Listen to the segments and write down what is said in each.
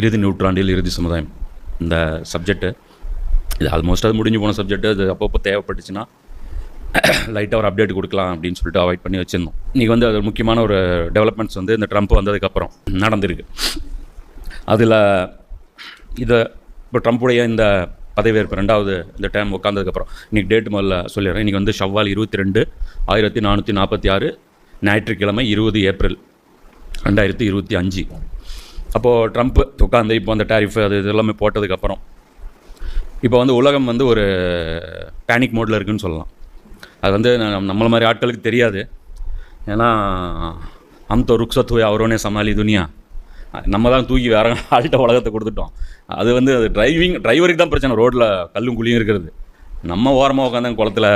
இறுதி நூற்றாண்டில் இறுதி சமுதாயம். இந்த சப்ஜெக்ட்டு இது ஆல்மோஸ்ட் அது முடிஞ்சு போன சப்ஜெக்ட்டு அது அப்பப்போ தேவைப்பட்டுச்சுன்னா லைட்டாக ஒரு அப்டேட் கொடுக்கலாம் அப்படின்னு சொல்லிட்டு அவாய்ட் பண்ணி வச்சுருந்தோம். இன்றைக்கி வந்து அது முக்கியமான ஒரு டெவலப்மெண்ட்ஸ் வந்து இந்த ட்ரம்ப் வந்ததுக்கப்புறம் நடந்திருக்கு. அதில் இதை இப்போ ட்ரம்ப்புடைய இந்த பதவியேற்பு ரெண்டாவது இந்த டைம் உட்காந்ததுக்கப்புறம் இன்றைக்கி டேட் முதல்ல சொல்லிடுறேன். இன்றைக்கி வந்து ஷவ்வால் இருபத்தி ரெண்டு ஆயிரத்தி நானூற்றி நாற்பத்தி ஆறு ஞாயிற்றுக்கிழமை இருபது ஏப்ரல் ரெண்டாயிரத்தி இருபத்தி அஞ்சு. அப்போது ட்ரம்ப் உட்காந்து இப்போ அந்த டேரிஃப் அது இது எல்லாமே போட்டதுக்கப்புறம் இப்போ வந்து உலகம் வந்து ஒரு பேனிக் மோடில் இருக்குன்னு சொல்லலாம். அது வந்து நம்மளை மாதிரி ஆட்களுக்கு தெரியாது. ஏன்னா அம்தோ ருக்ஸத்து அவரோனே சமாளி துனியா. நம்ம தான் தூக்கி வேற ஆள்கிட்ட உலகத்தை கொடுத்துட்டோம். அது வந்து அது டிரைவிங் டிரைவருக்கு தான் பிரச்சனை. ரோட்டில் கல்லும் குழியும் இருக்கிறது நம்ம ஓரமாக உட்காந்து குளத்துல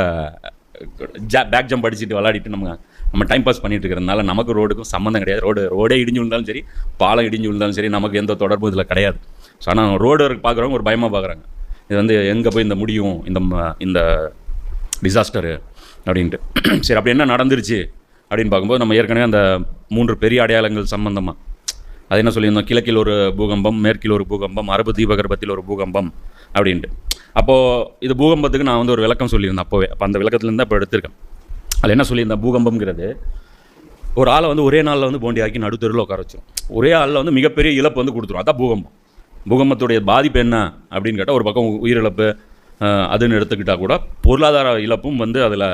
ஜா பேக் ஜம்ப் அடிச்சுட்டு விளாடிட்டு நம்ம நம்ம டைம் பாஸ் பண்ணிட்டு இருக்கிறதுனால நமக்கு ரோடுக்கும் சம்மந்தம் கிடையாது. ரோடு ரோடே இடிஞ்சு விழுந்தாலும் சரி பாலம் இடிஞ்சு விழுந்தாலும் சரி நமக்கு எந்த தொடர்பும் இதில் கிடையாது. ஸோ ஆனால் ரோடு பார்க்குறவங்க ஒரு பயமாக பார்க்குறாங்க இது வந்து எங்கே போய் இந்த முடியும் இந்த ம- இந்த டிசாஸ்டரு அப்படின்ட்டு. சரி அப்படி என்ன நடந்துருச்சு அப்படின்னு பார்க்கும்போது நம்ம ஏற்கனவே அந்த மூன்று பெரிய அடையாளங்கள் சம்பந்தமாக அது என்ன சொல்லியிருந்தோம்? கிழக்கில் ஒரு பூகம்பம் மேற்கில் ஒரு பூகம்பம் அரபு தீபகற்பத்தில் ஒரு பூகம்பம் அப்படின்ட்டு. அப்போது இது பூகம்பத்துக்கு நான் வந்து ஒரு விளக்கம் சொல்லியிருந்தேன் அப்போவே. அப்போ அந்த விளக்கத்துலேருந்து இப்போ எடுத்திருக்கேன். அதில் என்ன சொல்லியிருந்தேன் பூகம்பம்ங்கிறது ஒரு ஆளை வந்து ஒரே நாளில் வந்து போண்டி ஆக்கி நடுத்தருவில் உட்கார வச்சிடும் ஒரே ஆளில் வந்து மிகப்பெரிய இழப்பு வந்து கொடுத்துரும். அதான் பூகம்பம். பூகம்பத்துடைய பாதிப்பு என்ன அப்படின்னு கேட்டால் ஒரு பக்கம் உயிரிழப்பு அதுன்னு எடுத்துக்கிட்டால் கூட பொருளாதார இழப்பும் வந்து அதில்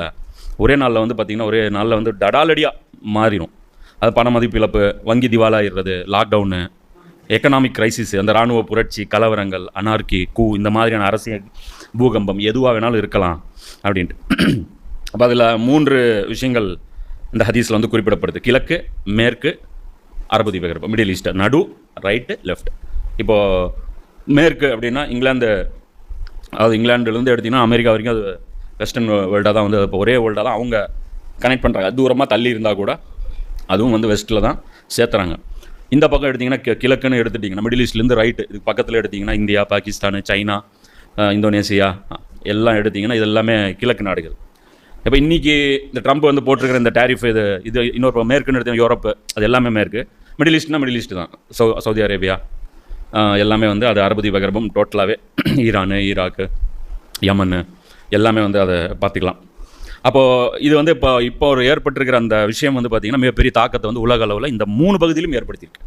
ஒரே நாளில் வந்து பார்த்திங்கன்னா ஒரே நாளில் வந்து டடாலடியாக மாறிடும் அது பண மதிப்பு இழப்பு வங்கி திவாலாகிடுறது லாக்டவுனு எக்கனாமிக் கிரைசிஸ் அந்த இராணுவ புரட்சி கலவரங்கள் அனார்கி கூ இந்த மாதிரியான அரசியல் பூகம்பம் எதுவாக வேணாலும் இருக்கலாம் அப்படின்ட்டு. அப்போ அதில் மூன்று விஷயங்கள் இந்த ஹதீஸில் வந்து குறிப்பிடப்படுது. கிழக்கு மேற்கு அரபு தீபகற்பம் மிடில் ஈஸ்ட் நடு ரைட்டு லெஃப்ட் இப்போது மேற்கு அப்படின்னா இங்கிலாந்து அதாவது இங்கிலாந்துலேருந்து எடுத்திங்கன்னா அமெரிக்கா வரைக்கும் அது வெஸ்டர்ன் வேர்ல்டாக தான் வந்து இப்போ ஒரே வேர்ல்டாக தான் அவங்க கனெக்ட் பண்ணுறாங்க தூரமாக தள்ளி இருந்தால் கூட அதுவும் வந்து வெஸ்ட்டில் தான் சேர்த்துறாங்க. இந்த பக்கம் எடுத்திங்கன்னா கிழக்குன்னு எடுத்துட்டிங்கன்னா மிடில் ஈஸ்ட்லேருந்து ரைட்டு இது பக்கத்தில் எடுத்திங்கன்னா இந்தியா பாகிஸ்தான் சைனா இந்தோனேசியா எல்லாம் எடுத்திங்கன்னா இது எல்லாமே கிழக்கு நாடுகள். இப்போ இன்றைக்கி இந்த ட்ரம்ப் வந்து போட்டிருக்கிற இந்த டேரிஃப் இது இது இன்னொரு மேற்குன்னு எடுத்தீங்கன்னா யூரோப்பு அது எல்லாமே மேற்கு. மிடில் ஈஸ்ட்னா மிடில் ஈஸ்ட் தான். சௌ சவுதி அரேபியா எல்லாமே வந்து அது அரபு தீபகற்பம் டோட்டலாகவே ஈரானு ஈராக்கு யமன் எல்லாமே வந்து அதை பார்த்துக்கலாம். அப்போது இது வந்து இப்போ இப்போ ஒரு ஏற்பட்டிருக்கிற அந்த விஷயம் வந்து பார்த்திங்கன்னா மிகப்பெரிய தாக்கத்தை வந்து உலக அளவில் இந்த மூணு பகுதியிலும் ஏற்படுத்தியிருக்கு.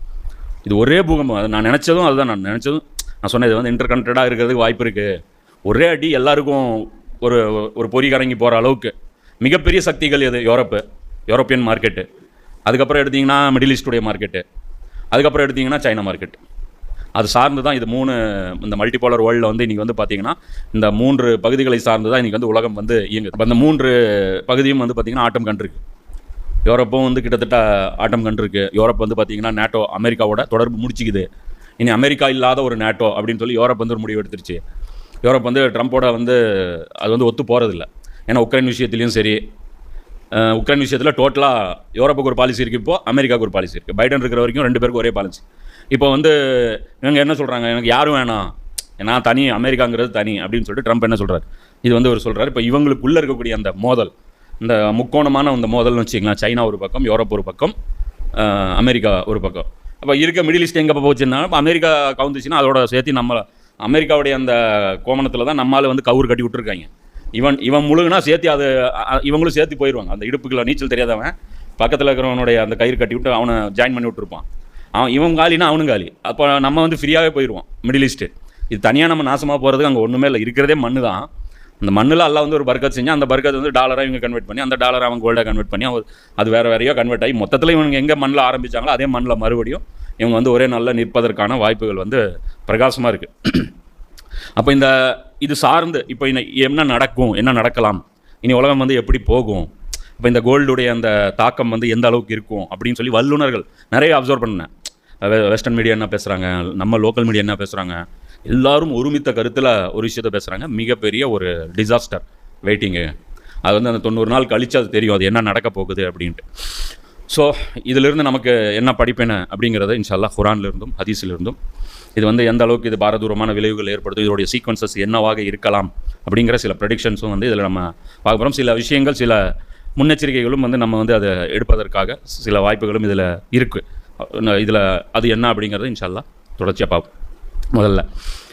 இது ஒரே பூகம்பம். அது நான் நினச்சதும் அதுதான் நான் நினச்சதும். நான் சொன்னது வந்து இன்டர் கனெக்டடாக இருக்கிறதுக்கு வாய்ப்பு இருக்குது ஒரே அடி எல்லாருக்கும் ஒரு ஒரு பொறி கரங்கி போகிற அளவுக்கு. மிகப்பெரிய சக்திகள் எது யூரோப்பு யூரோப்பியன் மார்க்கெட்டு அதுக்கப்புறம் எடுத்திங்கன்னா மிடில் ஈஸ்டுடைய மார்க்கெட்டு அதுக்கப்புறம் எடுத்திங்கன்னா சைனா மார்க்கெட் அது சார்ந்து தான் இது மூணு இந்த மல்டிபோலர் வேர்ல்டில் வந்து இன்றைக்கி வந்து பார்த்திங்கன்னா இந்த மூன்று பகுதிகளை சார்ந்து தான் இன்றைக்கி வந்து உலகம் வந்து இயங்குது. அந்த மூன்று பகுதியும் வந்து பார்த்திங்கன்னா ஆட்டம் கண்டிருக்கு. யூரோப்பும் வந்து கிட்டத்தட்ட ஆட்டம் கண்டிருக்கு. யூரோப் வந்து பார்த்திங்கன்னா நேட்டோ அமெரிக்காவோட தொடர்பு முடிச்சிக்குது. இனி அமெரிக்கா இல்லாத ஒரு நேட்டோ அப்படின்னு சொல்லி யூரோப் வந்து ஒரு முடிவு எடுத்துருச்சு. யூரோப் வந்து ட்ரம்ப்போட வந்து அது வந்து ஒத்து போகிறதில்ல ஏன்னா உக்ரைன் விஷயத்துலையும் சரி உக்ரைன் விஷயத்தில் டோட்டலாக யூரோப்புக்கு ஒரு பாலிசி இருக்குது இப்போது அமெரிக்காவுக்கு ஒரு பாலிசி இருக்குது பைடன் இருக்கிற வரைக்கும் ரெண்டு பேருக்கு ஒரே பாலிசி இப்போ வந்து இவங்க என்ன சொல்கிறாங்க எனக்கு யாரும் வேணாம். நான் தனி அமெரிக்காங்கிறது தனி அப்படின்னு சொல்லிட்டு ட்ரம்ப் என்ன சொல்கிறார் இது வந்து அவர் சொல்கிறார் இப்போ இவங்களுக்குள்ளே இருக்கக்கூடிய அந்த மோதல் இந்த முக்கோணமான அந்த மோதல்னு வச்சுக்கலாம் சைனா ஒரு பக்கம் யூரோப் ஒரு பக்கம் அமெரிக்கா ஒரு பக்கம். அப்போ இருக்க மிடில் ஈஸ்ட் எங்கே போச்சுன்னா இப்போ அமெரிக்கா கவுந்துச்சுன்னா அதோட சேர்த்து நம்ம அமெரிக்காவுடைய அந்த கோமணத்தில் தான் நம்மால் வந்து கவுர் கட்டி விட்டுருக்காங்க. இவன் இவன் முழுகுனா சேர்த்து அது இவங்களும் சேர்த்து போயிடுவாங்க அந்த இடுப்புக்குள்ள நீச்சல் தெரியாதவன் பக்கத்தில் இருக்கிறவனுடைய அந்த கயிறு கட்டி விட்டு அவனை ஜாயின் பண்ணி விட்டுருப்பான். அவன் இவன் காலினா அவனும் காலி. அப்போ நம்ம வந்து ஃப்ரீயாகவே போயிடுவோம் மிடில் ஈஸ்ட்டு இது தனியாக நம்ம நாசமாக போகிறதுக்கு அங்கே ஒன்றுமே இல்லை. இருக்கிறதே மண்ணு தான். அந்த மண்ணில் எல்லாம் வந்து ஒரு பர்க்கத் செஞ்சு அந்த பர்க்கத் வந்து டாலராக இவங்க கன்வெர்ட் பண்ணி அந்த டாலரை அவன் கோல்டாக கன்வெர்ட் பண்ணி அவன் அது வேறு வேறையோ கன்வெர்ட் ஆகி மொத்தத்தில் இவங்க எங்கே மண்ணில் ஆரம்பிச்சாங்களோ அதே மண்ணில் மறுபடியும் இவங்க வந்து ஒரே நாளில் நிற்பதற்கான வாய்ப்புகள் வந்து பிரகாசமாக இருக்குது அப்போ இந்த இது சார்ந்து இப்போ இன்ன என்ன நடக்கும் என்ன நடக்கலாம்? இனி உலகம் வந்து எப்படி போகும்? இப்போ இந்த கோல்டுடைய அந்த தாக்கம் வந்து எந்த அளவுக்கு இருக்கும்? அப்படின்னு சொல்லி வல்லுநர்கள் நிறைய அப்சர்வ் பண்ணேன். வெஸ்டர்ன் மீடியா என்ன பேசுகிறாங்க நம்ம லோக்கல் மீடியா என்ன பேசுகிறாங்க எல்லாரும் ஒருமித்த கருத்தில் ஒரு விஷயத்த பேசுகிறாங்க மிகப்பெரிய ஒரு டிசாஸ்டர் வெயிட்டிங்கு அது வந்து அந்த தொண்ணூறு நாள் கழிச்சு அது தெரியும். அது என்ன நடக்க போகுது அப்படின்ட்டு. ஸோ இதிலிருந்து நமக்கு என்ன படிப்பேன அப்படிங்கிறத இன்ஷால்லா குரான்லேருந்தும் ஹதீஸிலிருந்தும் இது வந்து எந்த அளவுக்கு இது பாரதூரமான விளைவுகள் ஏற்படுத்தும் இதோடைய சீக்வன்சஸ் என்னவாக இருக்கலாம் அப்படிங்கிற சில ப்ரெடிக்ஷன்ஸும் வந்து இதில் நம்ம பார்க்க போகிறோம் சில விஷயங்கள் சில முன்னெச்சரிக்கைகளும் வந்து நம்ம வந்து அதை எடுப்பதற்காக சில வாய்ப்புகளும் இதில் இருக்குது இதில் அது என்ன அப்படிங்கிறது இன்ஷால்லா தொடர்ச்சியாக பார்ப்போம். முதல்ல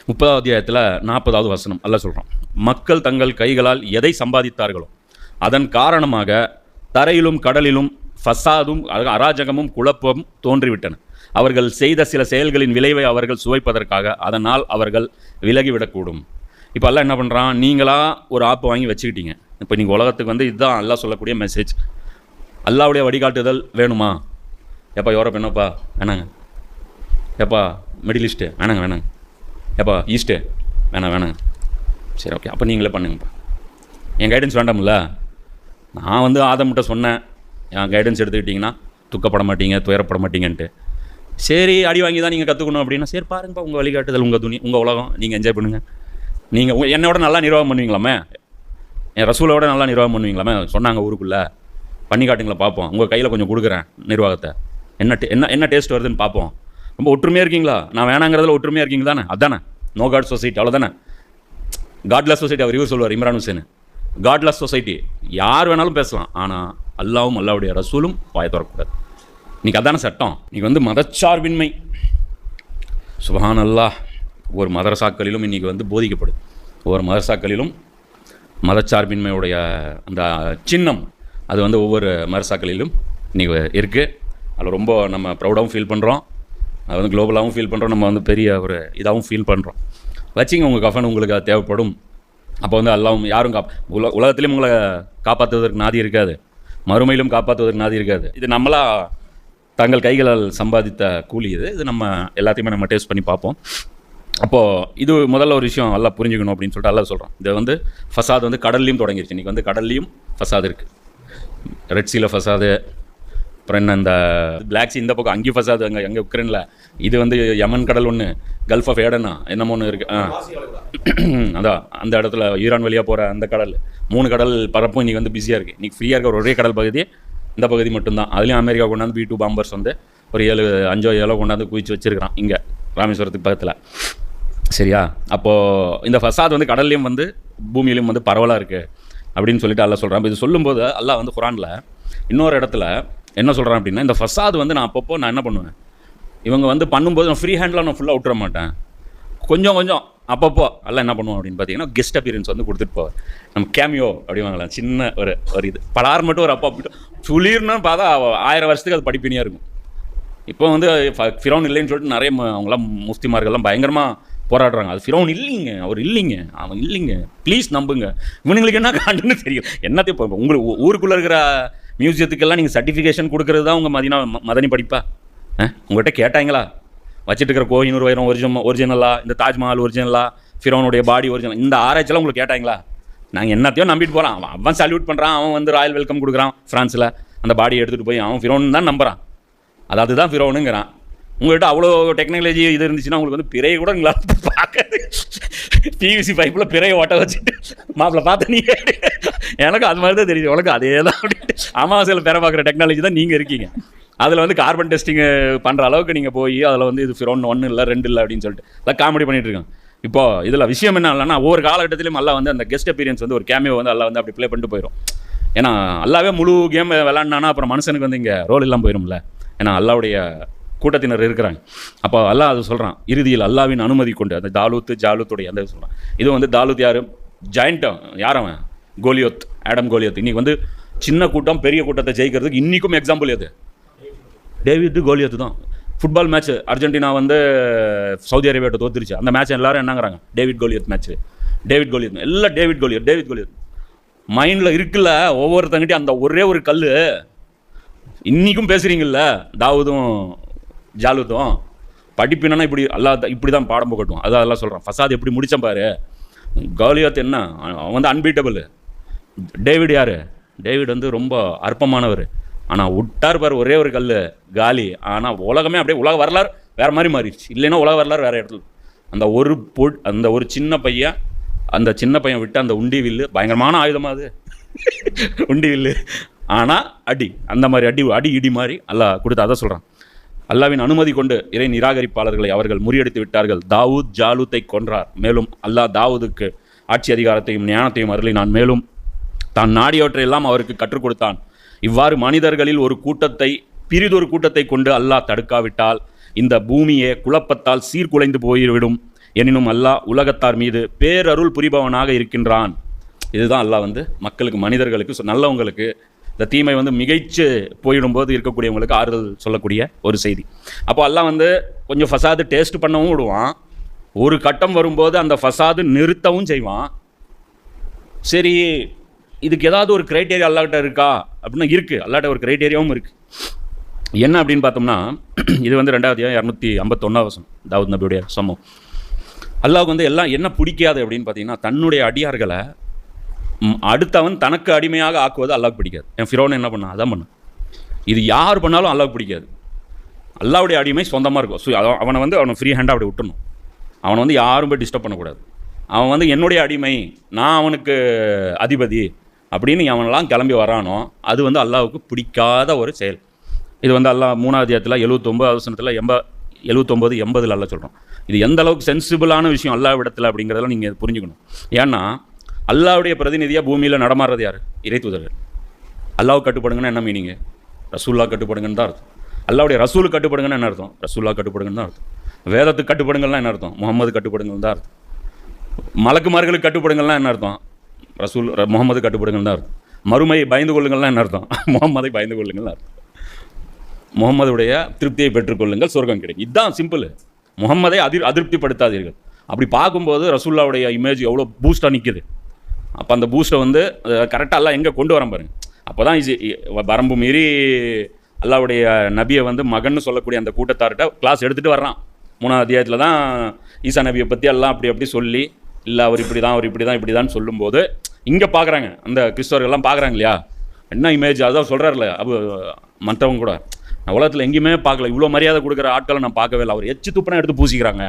முப்பதாவது அத்தியாயத்தில் நாற்பதாவது வசனம் அல்ல சொல்கிறோம் மக்கள் தங்கள் கைகளால் எதை சம்பாதித்தார்களோ அதன் காரணமாக தரையிலும் கடலிலும் ஃபசாதும் அராஜகமும் குழப்பம் தோன்றிவிட்டன. அவர்கள் செய்த சில செயல்களின் விளைவை அவர்கள் சுவைப்பதற்காக அதனால் அவர்கள் விலகிவிடக்கூடும். இப்போ எல்லாம் என்ன பண்ணுறான் நீங்களாக ஒரு ஆப் வாங்கி வச்சுக்கிட்டீங்க. இப்போ நீங்கள் உலகத்துக்கு வந்து இதுதான் எல்லாம் சொல்லக்கூடிய மெசேஜ் அல்லாவுடைய வழிகாட்டுதல் வேணுமா? எப்பா யூரோப் என்னப்பா? வேணாங்க. எப்பா மிடில் ஈஸ்ட்டு வேணாங்க வேணாங்க. எப்பா ஈஸ்ட்டு வேணாம் வேணாங்க. சரி ஓகே அப்போ நீங்களே பண்ணுங்கப்பா. என் கைடன்ஸ் வேண்டாம்ல நான் வந்து ஆதம்கிட்ட சொன்னேன். கைடன்ஸ் எடுத்துக்கிட்டிங்கன்னா துக்கப்பட மாட்டீங்க துயரப்பட மாட்டீங்கன்ட்டு சரி அடி வாங்கி தான் நீங்கள் கற்றுக்கணும் அப்படின்னா சரி பாருங்கப்பா உங்கள் வழிகாட்டுதல் உங்கள் துணி உங்கள் உலகம் நீங்கள் என்ஜாய் பண்ணுங்கள் நீங்கள் என்னோட நல்லா நிர்வாகம் பண்ணுவீங்களாமே? என் ரசூலோட நல்லா நிர்வாகம் பண்ணுவீங்களாமே? சொன்னாங்க ஊருக்குள்ளே. பண்ணி காட்டுங்களா பார்ப்போம். உங்கள் கையில் கொஞ்சம் கொடுக்குறேன் நிர்வாகத்தை. என்ன டே- என்ன என்ன டேஸ்ட் வருதுன்னு பார்ப்போம். ரொம்ப ஒற்றுமையாக இருக்கீங்களா? நான் வேணாங்கிறதுல ஒற்றுமையாக இருக்கீங்க தானே? அதானே? நோ காட் சொசைட்டி அவ்வளோதானே காட்லெஸ் சொசைட்டி அவர் இவர் சொல்லுவார் இம்ரான் ஹுசேன். காட்லெஸ் சொசைட்டி யார் வேணாலும் பேசலாம் ஆனால் அல்லாவும் அல்லாவுடைய ரசூலும் வாய திறக்கக்கூடாது. இன்றைக்கி அதான சட்டம். இன்றைக்கி வந்து மதச்சார்பின்மை. சுபஹான் அல்லாஹ் ஒவ்வொரு மதரசாக்களிலும் இன்றைக்கி வந்து போதிக்கப்படுது. ஒவ்வொரு மதரசாக்களிலும் மதச்சார்பின்மையுடைய அந்த சின்னம் அது வந்து ஒவ்வொரு மதரசாக்களிலும் இன்றைக்கி இருக்குது அதில் ரொம்ப நம்ம ப்ரௌடாகவும் ஃபீல் பண்ணுறோம் அது வந்து குளோபலாகவும் ஃபீல் பண்ணுறோம் நம்ம வந்து பெரிய ஒரு இதாகவும் ஃபீல் பண்ணுறோம் வச்சிங்க உங்கள் கஃபன் உங்களுக்கு அது தேவைப்படும். அப்போ வந்து எல்லாம் யாரும் காப் உல உலகத்துலேயும் உங்களை காப்பாற்றுவதற்கு நாதி இருக்காது. மறுமையிலும் காப்பாற்றுவதற்கு நாதி இருக்காது. இது நம்மளா தங்கள் கைகளால் சம்பாதித்த கூலி இது. இது நம்ம எல்லாத்தையுமே நம்ம டேஸ்ட் பண்ணி பார்ப்போம். அப்போது இது முதல்ல ஒரு விஷயம் நல்லா புரிஞ்சுக்கணும் அப்படின்னு சொல்லிட்டு நல்லா சொல்கிறோம் இது வந்து ஃபசாத் வந்து கடல்லையும் தொடங்கிருச்சு. இன்றைக்கி வந்து கடல்லையும் ஃபசாத் இருக்குது ரெட் சீல ஃபசாது அப்புறம் என்ன இந்த பிளாக் இந்த பக்கம் அங்கேயும் ஃபசாது அங்கே எங்கள் உக்ரைனில் இது வந்து யமன் கடல் ஒன்று கல்ஃப் ஆஃப் ஏடனா என்னமோ ஒன்று இருக்குது ஆ. அதான் அந்த இடத்துல ஈரான் வழியாக போகிற அந்த கடல். மூணு கடல் பரப்பும் இன்றைக்கி வந்து பிஸியாக இருக்குது இன்றைக்கி ஃப்ரீயாக இருக்கிற ஒரே கடல் பகுதி இந்த பகுதி மட்டும்தான். அதுலேயும் அமெரிக்கா கொண்டாந்து பி டூ பாம்பர்ஸ் வந்து ஒரு ஏழு அஞ்சோ ஏழோ கொண்டாந்து குவிச்சு வச்சுருக்கிறான் இங்கே ராமேஸ்வரத்துக்கு பக்கத்தில். சரியா? அப்போது இந்த ஃபசாத் வந்து கடல்லையும் வந்து பூமியிலையும் வந்து பரவலாக இருக்குது அப்படின்னு சொல்லிட்டு அல்லா சொல்கிறான் இது சொல்லும்போது அல்லா வந்து குரானில் இன்னொரு இடத்துல என்ன சொல்கிறேன் அப்படின்னா இந்த ஃபசாது வந்து நான் அப்பப்போ நான் என்ன பண்ணுவேன்? இவங்க வந்து பண்ணும்போது நான் ஃப்ரீ ஹேண்டில் நான் ஃபுல்லாக விட்டுற மாட்டேன். கொஞ்சம் கொஞ்சம் அப்பப்போ எல்லாம் என்ன பண்ணுவோம் அப்படின்னு பார்த்தீங்கன்னா கெஸ்ட் அப்பியரன்ஸ் வந்து கொடுத்துட்டு போவார். நம்ம கேமியோ அப்படி வாங்கலாம் சின்ன ஒரு ஒரு இது. பலார் மட்டும் ஒரு அப்பா அப்படி சுளீர்னு பார்த்தா ஆயிரம் வருஷத்துக்கு அது படிப்பினியாக இருக்கும். இப்போ வந்து ஃப- ஃபிரௌன் இல்லைன்னு சொல்லிட்டு நிறைய அவங்களாம் முஸ்திமார்கள்லாம் பயங்கரமாக போராடுறாங்க. அது ஃபிரௌன் இல்லைங்க அவர் இல்லைங்க அவன் இல்லைங்க. ப்ளீஸ் நம்புங்க. இவனுங்களுக்கு என்ன காண்டுன்னு தெரியும். என்னத்தையும் இப்போ உங்களுக்கு ஊருக்குள்ளே இருக்கிற மியூசியத்துக்கெல்லாம் நீங்கள் சர்டிஃபிகேஷன் கொடுக்கறது தான் உங்கள் மதினா மதனி படிப்பா? உங்கள்கிட்ட கேட்டாங்களா? வச்சுட்டு இருக்கிற கோஹினூர் வைரம் ஒரிஜினல் ஒரிஜினலா இந்த தாஜ்மஹால் ஒரிஜினலா ஃபிரோனுடைய பாடி ஒரிஜினல் இந்த ஆராய்ச்சியெல்லாம் உங்களுக்கு கேட்டாங்களா? நாங்கள் என்னத்தையும் நம்பிட்டு போகிறான் அவன் அவன் சல்யூட் பண்ணுறான் அவன் வந்து ராயல் வெல்கம் கொடுக்குறான் ஃப்ரான்ஸில். அந்த பாடியை எடுத்துகிட்டு போய் அவன் ஃபிரோன் தான் நம்புகிறான் அது அதுதான் ஃபிரோனுங்கிறான். உங்கள்கிட்ட அவ்வளோ டெக்னாலஜி இது இருந்துச்சுன்னா உங்களுக்கு வந்து பிறையை கூட உங்களால் பார்க்காது. பிவிசி பைப்பில் பிறையை ஓட்ட வச்சுட்டு மாப்பிள்ள பார்த்த நீ எனக்கு அது மாதிரி தான் தெரியுது. உனக்கு அதே தான் அப்படின்ட்டு அமாவாசையில் பிற பார்க்குற டெக்னாலஜி தான் நீங்கள் இருக்கீங்க. அதில் வந்து கார்பன் டெஸ்டிங்கு பண்ணுற அளவுக்கு நீங்கள் போய் அதில் வந்து இது ஃபிரோன் ஒன்று இல்லை ரெண்டு இல்லை அப்படின்னு சொல்லிட்டு. அதான் காமெடி பண்ணிட்டு இருக்காங்க. இப்போ இதில் விஷயம் என்ன இல்லைன்னா ஒவ்வொரு காலகட்டத்திலையும் எல்லாம் வந்து அந்த கெஸ்ட் அப்பீரியன்ஸ் வந்து ஒரு கேமியோ வந்து எல்லாம் வந்து அப்படி ப்ளே பண்ணிட்டு போயிடும் ஏன்னா அல்லாவே முழு கேம் விளாண்டானா அப்புறம் மனுஷனுக்கு வந்து இங்கே ரோல் இல்லாமல் போயிடும்ல ஏன்னா அல்லாவுடைய கூட்டத்தினர் இருக்கிறாங்க. அப்போ அல்லாஹ் அது சொல்கிறான் இறுதியில் அல்லாவின் அனுமதி கொண்டு அந்த தாலூத்து ஜாலூத்துடைய அந்த சொல்கிறான் இது வந்து தாலூத் யார்? ஜாயிண்ட்டும் யார் அவன்? Goliath Adam Goliath. இன்றைக்கி வந்து சின்ன கூட்டம் பெரிய கூட்டத்தை ஜெயிக்கிறதுக்கு இன்றைக்கும் எக்ஸாம்பிள் எது? டேவிட் கோலியத்து தான். ஃபுட்பால் மேட்ச் அர்ஜென்டினா வந்து சவுதி அரேபியாட்ட தோத்துருச்சு. அந்த மேட்ச் எல்லாரும் என்னங்கிறாங்க? David Goliath match David Goliath எல்லாம் டேவிட் கோலியத் டேவிட் கோலியத். மைண்டில் இருக்குல்ல ஒவ்வொருத்தங்கிட்டையும் அந்த ஒரே ஒரு கல் இன்றைக்கும் பேசுகிறீங்கள்ல தாவூதும் ஜாலுதும். படிப்பினா இப்படி அல்லா இப்படி தான் பாடம் போகட்டும். அதான் அதெல்லாம் சொல்கிறான் ஃபசாத் எப்படி முடிச்சேன் பாரு. கவுலியாத் என்ன? அவன் வந்து அன்பீட்டபிள் டேவிட் யார்? டேவிட் வந்து ரொம்ப அற்பமானவர். ஆனால் விட்டார் பார் ஒரே ஒரு கல் காலி. ஆனால் உலகமே அப்படியே உலக வரலாறு வேறு மாதிரி மாறிடுச்சு. இல்லைன்னா உலக வரலாறு வேறு இடத்துல. அந்த ஒரு பொ அந்த ஒரு சின்ன பையன் அந்த சின்ன பையன் விட்டு அந்த உண்டி வில்லு பயங்கரமான ஆயுதமாக அது. உண்டி வில்லு. ஆனால் அடி. அந்த மாதிரி அடி அடி இடி மாதிரி அல்லாஹ் கொடுத்து அதை சொல்கிறான் அல்லாவின் அனுமதி கொண்டு இறை நிராகரிப்பாளர்களை அவர்கள் முறியடித்து விட்டார்கள். தாவூத் ஜாலூத்தை கொன்றார். மேலும் அல்லாஹ் தாவூதுக்கு ஆட்சி அதிகாரத்தையும் ஞானத்தையும் அருளினான் மேலும் தான் நாடியவற்றையெல்லாம் அவருக்கு கற்றுக் கொடுத்தான். இவ்வாறு மனிதர்களில் ஒரு கூட்டத்தை பிரிதொரு கூட்டத்தை கொண்டு அல்லாஹ் தடுக்காவிட்டால் இந்த பூமியே குழப்பத்தால் சீர்குலைந்து போய்விடும். எனினும் அல்லாஹ் உலகத்தார் மீது பேரருள் புரிபவனாக இருக்கின்றான். இதுதான் அல்லாஹ் வந்து மக்களுக்கு மனிதர்களுக்கு நல்லவங்களுக்கு இந்த தீமை வந்து மிகைச்சு போயிடும்போது இருக்கக்கூடியவங்களுக்கு ஆறுதல் சொல்லக்கூடிய ஒரு செய்தி. அப்போ அல்லாஹ் வந்து கொஞ்சம் ஃபசாது டேஸ்ட் பண்ணவும் விடுவான். ஒரு கட்டம் வரும்போது அந்த ஃபசாது நிறுத்தவும் செய்வான். சரி இதுக்கு ஏதாவது ஒரு க்ரைட்டேரியா அல்லாட்ட இருக்கா? அப்படின்னா இருக்குது அல்லாட்ட ஒரு க்ரைட்டேரியாவும் இருக்குது என்ன அப்படின்னு பார்த்தோம்னா இது வந்து ரெண்டாவது இரநூத்தி ஐம்பத்தொன்னாவது வசனம். தாவூத் நபியுடைய சமம். அல்லாவுக்கு வந்து எல்லாம் என்ன பிடிக்காது அப்படின்னு பார்த்தீங்கன்னா தன்னுடைய அடியார்களை அடுத்தவன் தனக்கு அடிமையாக ஆக்குவது அல்லாவுக்கு பிடிக்காது. என் ஃபிரோன் என்ன பண்ணான்? அதான் பண்ணான். இது யார் பண்ணாலும் அல்லாவுக்கு பிடிக்காது. அல்லாவுடைய அடிமை சொந்தமாக இருக்கும். ஸோ அவனை வந்து அவனை ஃப்ரீ ஹேண்டாக அப்படி விட்டணும் அவனை வந்து யாரும் போய் டிஸ்டர்ப் பண்ணக்கூடாது. அவன் வந்து என்னுடைய அடிமை நான் அவனுக்கு அதிபதி அப்படின்னு அவனெல்லாம் கிளம்பி வரானோ அது வந்து அல்லாவுக்கு பிடிக்காத ஒரு செயல். இது வந்து அல்லாஹ் மூணாவது அத்தியாயத்தில் எழுபத்தொம்பது அவசரத்தில் எண்ப எழுபத்தொம்பது எண்பதில் அல்ல சொல்கிறோம் இது எந்த அளவுக்கு சென்சிபிளான விஷயம் அல்லாவிடத்தில் அப்படிங்கிறதெல்லாம் நீங்கள் புரிஞ்சுக்கணும். ஏன்னா அல்லாவுடைய பிரதிநிதியாக பூமியில் நடமாடுறது யார்? இறை தூதர்கள். அல்லாஹ் கட்டுப்படுங்கன்னா என்ன மீனிங்கு ரசூல்லா கட்டுப்படுங்கன்னு தான் அர்த்தம். அல்லாவுடைய ரசூல் கட்டுப்படுங்கன்னு என்ன அர்த்தம்? ரசூல்லா கட்டுப்படுங்கன்னு தான் அர்த்தம். வேதத்துக்கு கட்டுப்படுங்கள்லாம் என்ன அர்த்தம்? முகமது கட்டுப்படுங்கள்னு தான் அர்த்தம். மலக்குமார்களுக்கு கட்டுப்படுங்கள்லாம் என்ன அர்த்தம்? ரசூல் ர- முகமது கட்டுப்படுங்கள்னு தான் அர்த்தம். மறுமையை பயந்து கொள்ளுங்கள்லாம் என்ன அர்த்தம்? முகமதை பயந்து கொள்ளுங்கள் அர்த்தம். முகமதுடைய திருப்தியை பெற்றுக்கொள்ளுங்கள் சொர்க்கம் கிடைக்கும். இதுதான் சிம்பிள் முகம்மதை அதிர் அதிருப்திப்படுத்தாதீர்கள். அப்படி பார்க்கும்போது ரசூல்லாவுடைய இமேஜ் எவ்வளோ பூஸ்டாக நிற்கிது அப்போ அந்த பூஸ்ட்டை வந்து கரெக்டாக எல்லாம் எங்கே கொண்டு வரேன் பாருங்க. அப்போ தான் இது வரம்பு மீறி அல்லாவுடைய நபியை வந்து மகன்னு சொல்லக்கூடிய அந்த கூட்டத்தார்கிட்ட கிளாஸ் எடுத்துகிட்டு வர்றான். மூணாவது அத்தியாயத்தில் தான் ஈசா நபியை பற்றி எல்லாம் அப்படி அப்படி சொல்லி இல்லை அவர் இப்படி தான் அவர் இப்படி தான் இப்படி தான் சொல்லும்போது இங்கே பார்க்குறாங்க அந்த கிறிஸ்தவர்கள்லாம் பார்க்குறாங்க இல்லையா? என்ன இமேஜ் அதான் சொல்கிறார்ல அப்போ மற்றவங்க கூட. நான் உலகத்தில் எங்கேயுமே பார்க்கல இவ்வளோ மரியாதை கொடுக்குற ஆட்களை நான் பார்க்கவே இல்லை. அவர் எச்சு துப்புனா எடுத்து பூசிக்கிறாங்க.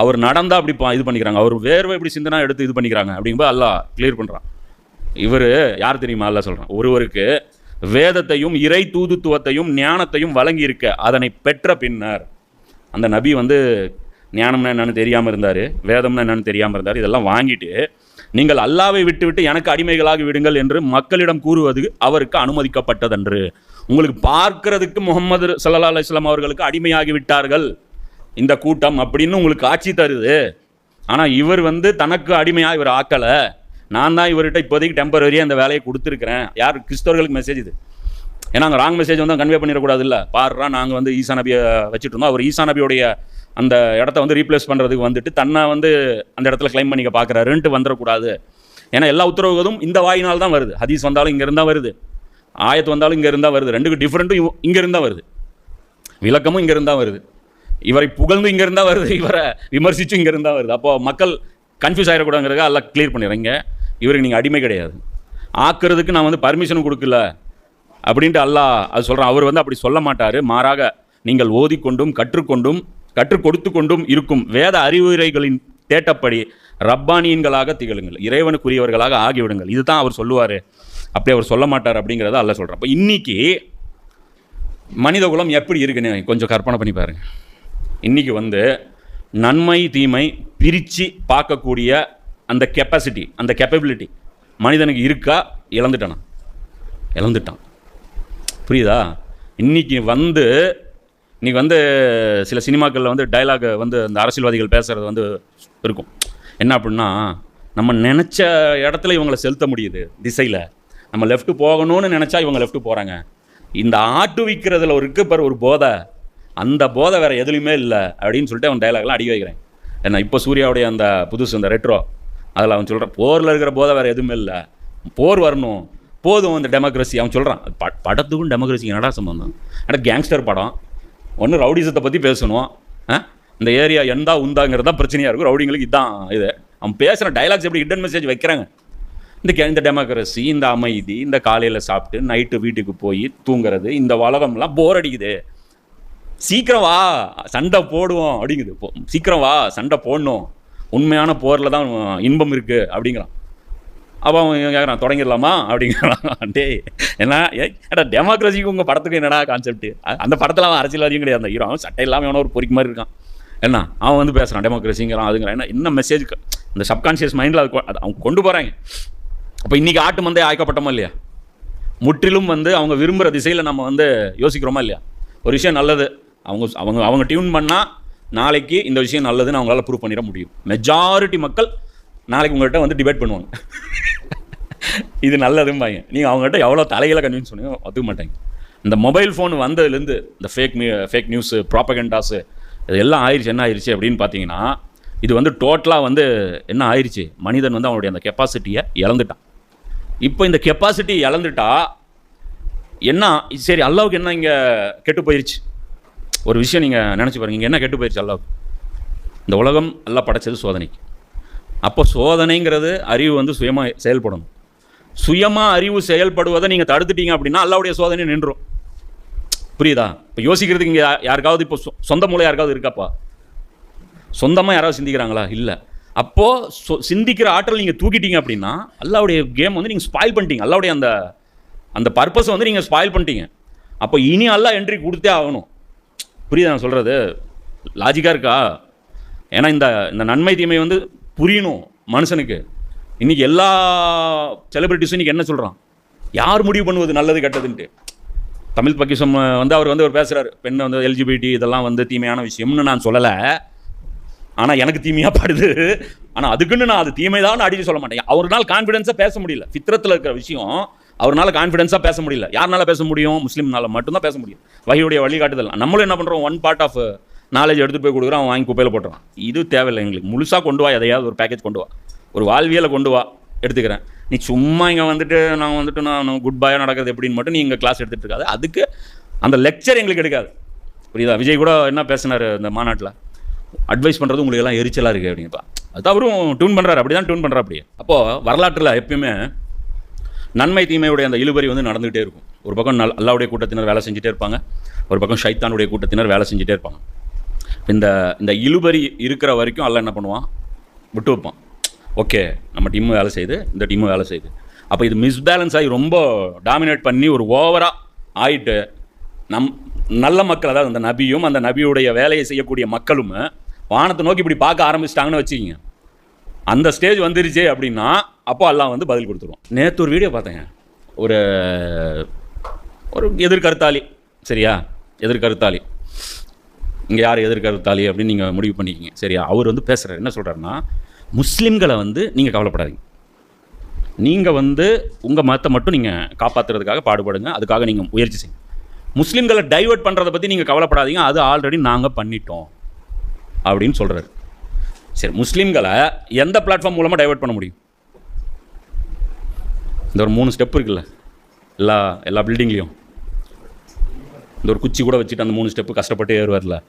அவர் நடந்தால் அப்படி இது பண்ணிக்கிறாங்க. அவர் வேர்வை இப்படி சிந்தனா எடுத்து இது பண்ணிக்கிறாங்க. அப்படிங்கும்போது அல்லா கிளியர் பண்ணுறான் இவர் யார் தெரியுமா அல்ல சொல்கிறான் ஒருவருக்கு வேதத்தையும் இறை தூதுத்துவத்தையும் ஞானத்தையும் வழங்கி இருக்க அதனை பெற்ற பின்னர் அந்த நபி வந்து ஞானம்னா என்னன்னு தெரியாமல் இருந்தார் வேதம்னா என்னன்னு தெரியாமல் இருந்தார் இதெல்லாம் வாங்கிட்டு நீங்கள் அல்லாவை விட்டுவிட்டு எனக்கு அடிமைகளாகி விடுங்கள் என்று மக்களிடம் கூறுவது அவருக்கு அனுமதிக்கப்பட்டதன்று. உங்களுக்கு பார்க்கிறதுக்கு முகமது சல்லா அலுவலாம் அவர்களுக்கு அடிமையாகி விட்டார்கள். இந்த கூட்டம் அப்படின்னு உங்களுக்கு ஆட்சி தருது. ஆனால் இவர் வந்து தனக்கு அடிமையாக இவர் ஆக்கலை. நான் தான் இவர்கிட்ட இப்போதைக்கு டெம்பரரியாக அந்த வேலையை கொடுத்துருக்குறேன். யார்? கிறிஸ்தவர்களுக்கு மெசேஜ் இது. ஏன்னா அங்கே ராங் மெசேஜ் வந்து கன்வே பண்ணிடக்கூடாது இல்லை பாருறா நாங்கள் வந்து ஈசா நபியை வச்சுட்டு இருந்தோம். அவர் ஈசா நபியோடைய அந்த இடத்த வந்து ரீப்ளேஸ் பண்ணுறதுக்கு வந்துட்டு தன்னை வந்து அந்த இடத்துல கிளைம் பண்ணிக்க பார்க்குறாருன்ட்டு வந்துடக்கூடாது. ஏன்னா எல்லா உத்தரவுகளும் இந்த வாயினால் தான் வருது. ஹதீஸ் வந்தாலும் இங்கே இருந்தால் வருது. ஆயத்து வந்தாலும் இங்கே இருந்தால் வருது. ரெண்டுக்கு டிஃப்ரெண்ட்டும் இங்கே இருந்தால் வருது. விளக்கமும் இங்கே இருந்தால் வருது. இவரை புகழ்ந்து இங்கே இருந்தால் வருது இவரை விமர்சித்து இங்கே இருந்தால் வருது. அப்போ மக்கள் கன்ஃபியூஸ் ஆகிடக்கூடாதுங்கிறதுக்காக எல்லாம் கிளியர் பண்ணிடுறீங்க. இவருக்கு நீங்கள் அடிமை கிடையாது. ஆக்குறதுக்கு நான் வந்து பர்மிஷன் கொடுக்கல அப்படின்ட்டு அல்லா அது சொல்கிறேன் அவர் வந்து அப்படி சொல்ல மாட்டார். மாறாக நீங்கள் ஓதிக்கொண்டும் கற்றுக்கொண்டும் கற்றுக் கொடுத்து கொண்டும் இருக்கும் வேத அறிவுரைகளின் தேட்டப்படி ரப்பானியன்களாக திகழுங்கள். இறைவனுக்குரியவர்களாக ஆகிவிடுங்கள். இதுதான் அவர் சொல்லுவார். அப்படி அவர் சொல்ல மாட்டார் அப்படிங்கிறத அல்ல சொல்கிறேன் அப்போ இன்றைக்கி மனித குலம் எப்படி இருக்குன்னு கொஞ்சம் கற்பனை பண்ணி பாருங்கள் இன்னைக்கு வந்து நன்மை தீமை பிரித்து பார்க்கக்கூடிய அந்த கெப்பாசிட்டி அந்த கெப்பபிலிட்டி மனிதனுக்கு இருக்கா? இழந்துட்டானா? இழந்துட்டான். புரியுதா? இன்றைக்கி வந்து இன்றைக்கி வந்து சில சினிமாக்களில் வந்து டயலாக் வந்து அந்த அரசியல்வாதிகள் பேசுகிறது வந்து இருக்கும். என்ன அப்படின்னா நம்ம நினச்ச இடத்துல இவங்களை செலுத்த முடியுது திசையில். நம்ம லெஃப்ட்டு போகணும்னு நினச்சா இவங்க லெஃப்ட்டு போகிறாங்க இந்த ஆட்டு விற்கிறதுல ஒரு இருக்கு பாரு ஒரு போதை. அந்த போதை வேறு எதுலையுமே இல்லை அப்படின்னு சொல்லிட்டு அவன் டயலாக்லாம் அடி வைக்கிறேன். ஏன்னா இப்போ சூர்யாவுடைய அந்த புதுசு அந்த ரெட்ரோ அதில் அவன் சொல்கிறான் போரில் இருக்கிற போதை வேறு எதுவுமே இல்லை. போர் வரணும். போதும் அந்த டெமோக்ரஸி அவன் சொல்கிறான் ப படத்துக்கும் டெமோக்ரஸி என்னடா சம்பந்தம்? ஆனால் கேங்ஸ்டர் படம். ஒன்று ரவுடிசத்தை பற்றி பேசணும். ஆ? இந்த ஏரியா எந்தா உந்தாங்கிறது தான் பிரச்சனையாக இருக்கும். ரவுடிங்களுக்கு இதுதான் இது. அவன் பேசுகிற டைலாக்ஸ் எப்படி ஹிடன் மெசேஜ் வைக்கிறாங்க? இந்த கே- இந்த டெமோக்ரஸி இந்த அமைதி இந்த காலையில் சாப்பிட்டு நைட்டு வீட்டுக்கு போய் தூங்குறது இந்த உலகம்லாம் போர் அடிக்குது. சீக்கிரம் வா சண்டை போடுவோம் அப்படிங்குது. சீக்கிரம் வா சண்டை போடணும். உண்மையான போரில் தான் இன்பம் இருக்குது அப்படிங்கிறான். அப்போ அவன் கேட்குறான் தொடங்கிடலாமா அப்படிங்கிறான். டேய் என்ன ஏடா டெமோக்ரஸிக்கு உங்கள் படத்துக்கு என்னடா கான்செப்ட் அந்த படத்தில் அவன் அரசியல்வாதியும் கிடையாது. அந்த ஹீரோ அவன் சட்டை இல்லாமல் அவன ஒரு பொறிக்கு மாதிரி இருக்கான். என்ன அவன் வந்து பேசுகிறான் டெமோக்ரஸிங்கிறான் அதுங்கிறான். என்ன என்ன மெசேஜ் இந்த சப்கான்ஷியஸ் மைண்டில் அது கொ- அது அவங்க கொண்டு போகிறாங்க அப்போ இன்றைக்கி ஆட்டு மந்தே ஆய்க்கப்பட்டோமா இல்லையா? முற்றிலும் வந்து அவங்க விரும்புகிற திசையில் நம்ம வந்து யோசிக்கிறோமா இல்லையா? ஒரு விஷயம் நல்லது அவங்க அவங்க அவங்க டியூன் பண்ணால் நாளைக்கு இந்த விஷயம் நல்லதுன்னு அவங்களால ப்ரூவ் பண்ணிட முடியும். மெஜாரிட்டி மக்கள் நாளைக்கு உங்கள்கிட்ட வந்து டிபேட் பண்ணுவாங்க. இது நல்லதும்பாங்க நீங்கள் அவங்ககிட்ட எவ்வளோ தலையில கன்வின்ஸ் பண்ணுங்க ஒத்துக்க மாட்டாங்க. இந்த மொபைல் ஃபோன் வந்ததுலேருந்து இந்த ஃபேக் ஃபேக் நியூஸு ப்ராப்பகண்டாஸு இது எல்லாம் ஆயிடுச்சு என்ன ஆயிடுச்சு அப்படின்னு பார்த்தீங்கன்னா இது வந்து டோட்டலாக வந்து என்ன ஆயிடுச்சு மனிதன் வந்து அவனுடைய அந்த கெப்பாசிட்டியை இழந்துட்டான். இப்போ இந்த கெப்பாசிட்டி இழந்துட்டா என்ன சரி அல்லாவுக்கு என்ன இங்கே கெட்டு போயிடுச்சு ஒரு விஷயம் நீங்கள் நினச்சி பாருங்க. இங்கே என்ன கெட்டு போயிடுச்சு அல்லாவுக்கு? இந்த உலகம் எல்லாம் படைச்சது சோதனைக்கு. அப்போ சோதனைங்கிறது அறிவு வந்து சுயமாக செயல்படணும். சுயமாக அறிவு செயல்படுவதை நீங்கள் தடுத்துட்டீங்க அப்படின்னா அல்லாவுடைய சோதனை நின்றும். புரியுதா? இப்போ யோசிக்கிறதுக்கு இங்கே யாருக்காவது இப்போ சொந்த மூளை யாருக்காவது இருக்காப்பா? சொந்தமாக யாராவது சிந்திக்கிறாங்களா? இல்லை. அப்போது சொ சிந்திக்கிற ஆற்றல் நீங்கள் தூக்கிட்டீங்க அப்படின்னா அல்லாவுடைய கேம் வந்து நீங்கள் ஸ்பாயில் பண்ணிட்டீங்க. அல்லாவுடைய அந்த அந்த பர்பஸை வந்து நீங்கள் ஸ்பாயில் பண்ணிட்டீங்க. அப்போ இனி அல்லா என்ட்ரி கொடுத்தே ஆகணும். புரியுதா நான் சொல்கிறது லாஜிக்காக இருக்கா? ஏன்னா இந்த இந்த நன்மை தீமை வந்து புரியணும் மனுஷனுக்கு. இன்றைக்கி எல்லா செலிபிரிட்டிஸும் இன்றைக்கி என்ன சொல்கிறான் யார் முடிவு பண்ணுவது நல்லது கெட்டதுன்ட்டு? தமிழ் பக்கிசம் வந்து அவர் வந்து அவர் பேசுகிறார் பெண் வந்து எல்ஜிபிடி இதெல்லாம் வந்து தீமையான விஷயம்னு நான் சொல்லலை. ஆனால் எனக்கு தீமையாக படுது. ஆனால் அதுக்குன்னு நான் அது தீமை தான் அடிச்சு சொல்ல மாட்டேன். அவர்னால கான்ஃபிடென்ஸாக பேச முடியல. ஃபித்ரத்தில் இருக்கிற விஷயம் அவர்னால கான்ஃபிடென்ஸாக பேச முடியல. யாருனால பேச முடியும்? முஸ்லீம்னால மட்டும்தான் பேச முடியும். வகையுடைய வழிகாட்டுதல். நம்மளும் என்ன பண்ணுறோம் one part of knowledge uh, எடுத்துகிட்டு போய் கொடுக்குறோம் அவன் வாங்கி குப்பையில் போட்டுறான். இது தேவையில்லை எங்களுக்கு. முழுசாக கொண்டு வா எதையாவது ஒரு பேக்கேஜ் கொண்டு வா. ஒரு வாழ்வியலை கொண்டு வா. எடுத்துக்கிறேன். நீ சும்மா இங்கே வந்துட்டு நான் வந்துட்டு நான் குட் பாயாக நடக்கிறது எப்படின்னு மட்டும் நீ இங்கே கிளாஸ் எடுத்துகிட்டு இருக்காது. அதுக்கு அந்த லெக்சர் எங்களுக்கு எடுக்காது. புரியுதா? விஜய் கூட என்ன பேசினார் இந்த மாநாட்டில்? அட்வைஸ் பண்ணுறது உங்களுக்கு எல்லாம் எரிச்சலாக இருக்குது அப்படிங்கப்பா அது அவரும் டியூன் பண்ணுறாரு அப்படி தான் டியூன் பண்ணுறா அப்படியே. அப்போது வரலாற்றில் எப்பயுமே நன்மை தீமையுடைய அந்த இழுபறி வந்து நடந்துகிட்டே இருக்கும். ஒரு பக்கம் நல் அல்லாவுடைய கூட்டத்தினர் வேலை செஞ்சுட்டே இருப்பாங்க. ஒரு பக்கம் ஷைத்தானுடைய கூட்டத்தினர் வேலை செஞ்சுட்டே இருப்பாங்க. இந்த இந்த இழுபறி இருக்கிற வரைக்கும் அல்ல என்ன பண்ணுவான்? விட்டு வைப்பான். ஓகே நம்ம டீமும் வேலை செய்யுது இந்த டீமும் வேலை செய்யுது அப்போ இது மிஸ்பேலன்ஸ் ஆகி ரொம்ப டாமினேட் பண்ணி ஒரு ஓவராக ஆயிட்டு நம் நல்ல மக்கள் அதாவது அந்த நபியும் அந்த நபியுடைய வேலையை செய்யக்கூடிய மக்களும் வானத்தை நோக்கி இப்படி பார்க்க ஆரம்பிச்சிட்டாங்கன்னு வச்சுக்கிங்க. அந்த ஸ்டேஜ் வந்துருச்சு அப்படின்னா அப்போ எல்லாம் வந்து பதில் கொடுத்துருவோம் நேற்று ஒரு வீடியோ பார்த்தேங்க. ஒரு ஒரு எதிர்கருத்தாளி சரியா? எதிர்கருத்தாளி. இங்கே யார் எதிர்கருத்தாளி அப்படின்னு நீங்கள் முடிவு பண்ணிக்கிங்க சரியா? அவர் வந்து பேசுகிறார் என்ன சொல்கிறாருன்னா முஸ்லீம்களை வந்து நீங்கள் கவலைப்படாதீங்க. நீங்கள் வந்து உங்கள் மதத்தை மட்டும் நீங்கள் காப்பாற்றுறதுக்காக பாடுபடுங்க. அதுக்காக நீங்கள் முயற்சி செய்யுங்க. முஸ்லீம்களை டைவர்ட் பண்ணுறதை பற்றி நீங்கள் கவலைப்படாதீங்க. அது ஆல்ரெடி நாங்கள் பண்ணிட்டோம். அப்படின்னு சொல்கிறாரு சரி முஸ்லீம்களை எந்த பிளாட்ஃபார்ம் மூலமாக டைவெர்ட் பண்ண முடியும்? இந்த ஒரு மூணு ஸ்டெப் இருக்குல்ல. எல்லா எல்லா பில்டிங்லேயும் இந்த ஒரு குச்சி கூட வச்சுட்டு அந்த மூணு ஸ்டெப்பு கஷ்டப்பட்டு ஏறுவார்ல.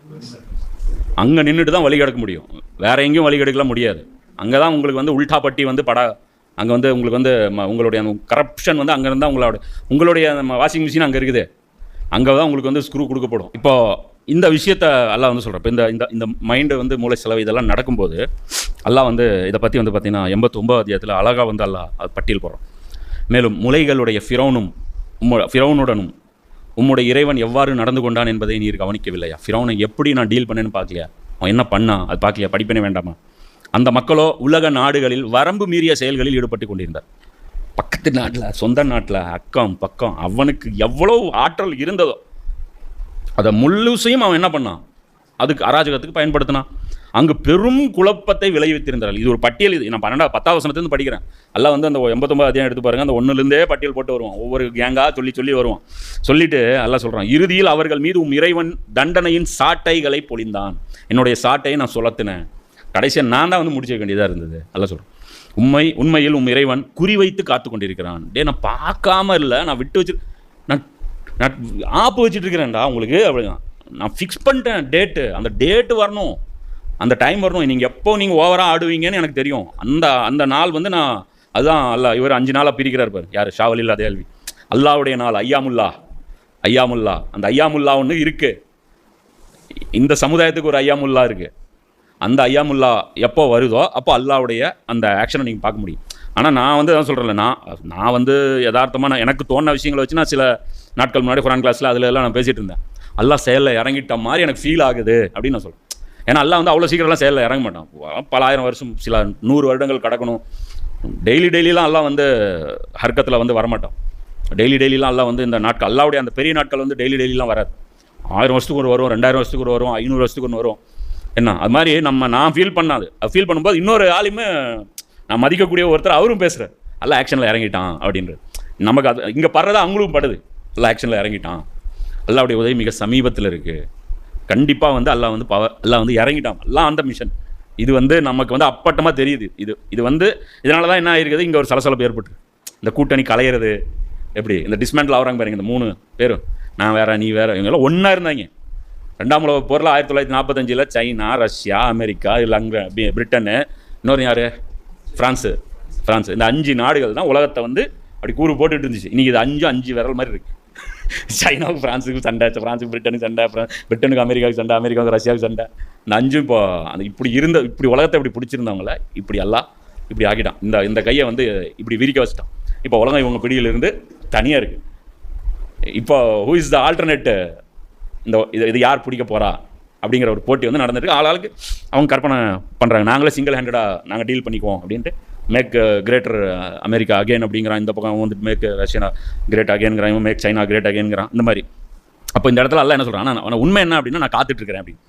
அங்கே நின்றுட்டு தான் வழி கிடக்க முடியும். வேற எங்கேயும் வழி கிடைக்கலாம் முடியாது. அங்கே தான் உங்களுக்கு வந்து உல்டா பட்டி வந்து படா அங்கே வந்து உங்களுக்கு வந்து ம- உங்களுடைய அந்த கரப்ஷன் வந்து அங்கே இருந்தால் உங்களோட உங்களுடைய வாஷிங் மிஷின் அங்கே இருக்குது. அங்கே தான் உங்களுக்கு வந்து ஸ்க்ரூ கொடுக்கப்படும். இப்போது இந்த விஷயத்த அல்லாஹ் வந்து சொல்கிறப்ப இந்த இந்த இந்த மைண்டு வந்து மூளை செலவு இதெல்லாம் நடக்கும்போது அல்லாஹ் வந்து இதை பற்றி வந்து பார்த்தீங்கன்னா எண்பத்தொம்பது அத்தியாயத்தில் அழகாக வந்து அல்லாஹ் பட்டியல் போடுறோம் மேலும் முலைகளுடைய ஃபிரௌனும் உம்ம ஃபிரௌனுடனும் உம்முடைய இறைவன் எவ்வாறு நடந்து கொண்டான் என்பதை நீர் கவனிக்கவில்லையா? ஃபிரௌனை எப்படி நான் டீல் பண்ணேன்னு பார்க்கலையா? அவன் என்ன பண்ணான் அது பார்க்கலையா? படிப்பனே வேண்டாமா? அந்த மக்களோ உலக நாடுகளில் வரம்பு மீறிய செயல்களில் ஈடுபட்டு கொண்டிருந்தார். பக்கத்து நாட்டில் சொந்த நாட்டில் அக்கம் பக்கம் அவனுக்கு எவ்வளோ ஆற்றல் இருந்ததோ அதை முழுசையும் அவன் என்ன பண்ணான்? அதுக்கு அராஜகத்துக்கு பயன்படுத்தினான். அங்கு பெரும் குழப்பத்தை விளைவித்திருந்தார்கள். இது ஒரு பட்டியல் இது. நான் பன்னெண்டா பத்தாவது வசனத்துலேருந்து படிக்கிறேன். எல்லாம் வந்து அந்த எண்பத்தொம்பது அதிகம் எடுத்து பாருங்க. அந்த ஒன்றுலேருந்தே பட்டியல் போட்டு வருவான். ஒவ்வொரு கேங்காக சொல்லி சொல்லி வருவான். சொல்லிட்டு எல்லாம் சொல்கிறான் இறுதியில் அவர்கள் மீது உம் இறைவன் தண்டனையின் சாட்டைகளை பொழிந்தான். என்னுடைய சாட்டையை நான் சுலத்தினேன். கடைசியாக நான் தான் வந்து முடிச்சிக்க வேண்டியதாக இருந்தது. எல்லாம் சொல்கிறேன் உண்மை உண்மையில் உம் இறைவன் குறிவைத்து காத்து கொண்டிருக்கிறான் டே நான் பார்க்காம இல்லை. நான் விட்டு வச்சு நான் நான் ஆப்பு வச்சுட்டு இருக்கிறேன்டா உங்களுக்கு அப்படிதான். நான் ஃபிக்ஸ் பண்ணிட்டேன் டேட்டு அந்த டேட்டு வரணும். அந்த டைம் வரணும். நீங்கள் எப்போ நீங்கள் ஓவராக ஆடுவீங்கன்னு எனக்கு தெரியும். அந்த அந்த நாள் வந்து நான் அதுதான் அல்ல இவர் அஞ்சு நாளாக பிரிக்கிறார் பாரு. யார்? ஷாவலில்லா தேல்வி அல்லாவுடைய நாள் ஐயாமுல்லா. ஐயாமுல்லா. அந்த ஐயாமுல்லா ஒன்று இருக்குது இந்த சமுதாயத்துக்கு ஒரு ஐயாமுல்லா இருக்குது அந்த ஐயாமுல்லா எப்போ வருதோ அப்போ அல்லாவுடைய அந்த ஆக்ஷனை நீங்கள் பார்க்க முடியும். ஆனால் நான் வந்து அதான் சொல்கிறேன்ல நான் நான் வந்து யதார்த்தமாக நான் எனக்கு தோணுன விஷயங்களை வச்சு நான் சில நாட்கள் முன்னாடி குரான் கிளாஸில் அதில் எல்லாம் நான் பேசிகிட்டு இருந்தேன். எல்லாம் செயலில் இறங்கிட்ட மாதிரி எனக்கு ஃபீல் ஆகுது அப்படின்னு நான் சொல்கிறேன் ஏன்னா எல்லாம் வந்து அவ்வளோ சீக்கிரம்லாம் செயலில் இறங்க மாட்டான். பல ஆயிரம் வருஷம் சில நூறு வருடங்கள் கடக்கணும். டெய்லி டெய்லிலாம் எல்லாம் வந்து ஹர்க்கத்தில் வந்து வரமாட்டோம் டெய்லி டெய்லிலாம் எல்லாம் வந்து இந்த நாட்கள் அல்லாவுடைய அந்த பெரிய நாட்கள் வந்து டெய்லி டெய்லிலாம் வராது. ஆயிரம் வருஷத்துக்கு ஒரு வரும் ரெண்டாயிரம் வருஷத்துக்கு ஒரு வரும் ஐநூறு வருஷத்துக்கு ஒன்று வரும். என்ன? அது மாதிரி நம்ம நான் ஃபீல் பண்ணாது. அது ஃபீல் பண்ணும்போது இன்னொரு ஆளுமே நான் மதிக்கக்கூடிய ஒருத்தர் அவரும் பேசுகிறார் எல்லாம் ஆக்ஷனில் இறங்கிட்டான் அப்படின்றது நமக்கு அது இங்கே படுறதா அவங்களும் படுது. எல்லாம் ஆக்ஷனில் இறங்கிட்டான். அல்லாவுடைய உதவி மிக சமீபத்தில் இருக்குது கண்டிப்பாக வந்து அல்லாஹ் வந்து பவர் எல்லாம் வந்து இறங்கிட்டான். எல்லாம் அந்த மிஷன் இது வந்து நமக்கு வந்து அப்பட்டமாக தெரியுது. இது இது வந்து இதனால தான் என்ன ஆயிருக்குது? இங்கே ஒரு சலசலப்பு ஏற்பட்டு இந்த கூட்டணி கலையிறது எப்படி? இந்த டிஸ்மேண்டில் ஆகிறாங்க பாருங்க இந்த மூணு பேரும். நான் வேற நீ வேற இவங்கெல்லாம் ஒன்றா இருந்தாங்க. ரெண்டாம் உலக போரில் ஆயிரத்தி தொள்ளாயிரத்தி நாற்பத்தஞ்சில் China Russia America Lanka Britain. இன்னொரு யார்? ஃப்ரான்ஸு ஃப்ரான்ஸ் இந்த அஞ்சு நாடுகள் தான் உலகத்தை வந்து அப்படி கூறு போட்டுட்டு இருந்துச்சு. இன்றைக்கி இது அஞ்சு அஞ்சு விரல் மாதிரி இருக்குது சைனாவுக்கு ஃப்ரான்ஸுக்கு சண்டை ஃப்ரான்ஸுக்கு பிரிட்டனுக்கு சண்டை பிரிட்டனுக்கு அமெரிக்காவுக்கு சண்டை அமெரிக்காவுக்கு ரஷ்யாவுக்கு சண்டை. இந்த அஞ்சும் இப்போ அந்த இப்படி இருந்த இப்படி உலகத்தை இப்படி பிடிச்சிருந்தவங்கள இப்படி எல்லாம் இப்படி ஆக்கிட்டான். இந்த இந்த கையை வந்து இப்படி விரிக்க வச்சுட்டான். இப்போ உலகம் இவங்க பிடியிலிருந்து தனியாக இருக்குது இப்போ ஹூ இஸ் த ஆல்டர்னேட்டு இந்த இது இது யார் பிடிக்க போகிறா அப்படிங்கிற ஒரு போட்டி வந்து நடந்துருக்கு. ஆளாளுக்கு அவங்க கற்பனை பண்ணுறாங்க நாங்களே சிங்கிள் ஹேண்டடாக நாங்கள் டீல் பண்ணிக்குவோம் அப்படின்ட்டு மேக் கிரேட்டர் அமெரிக்கா அகேன் அப்படிங்கிறான். இந்த பக்கம் வந்து வந்துட்டு மேக் ரஷ்யா கிரேட் அகேன்ங்கிறான் இவன் மேக் சைனா கிரேட் அகேன்ங்கிறான் இந்த மாதிரி. அப்போ இந்த இடத்துல எல்லாம் என்ன சொல்கிறான் ஆனால் உண்மை என்ன அப்படின்னா நான் காத்துட்ருக்கிறேன் அப்படின்னு.